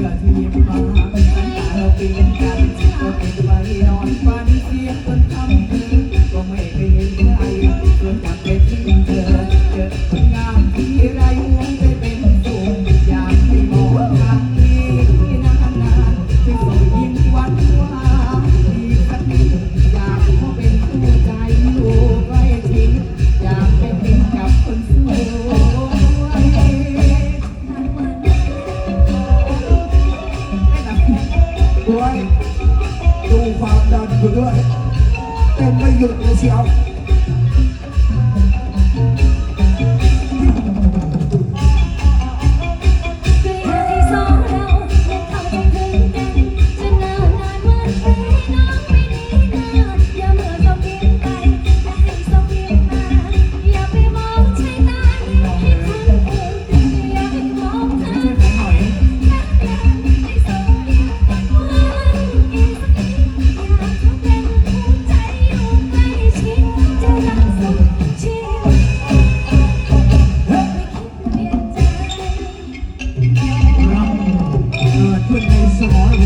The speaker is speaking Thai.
ชื่อที่มาเป็นกันตาเราเป็นกัน ดูความดันอยู่ด้วยเต้นไม่หยุดเลยเชียว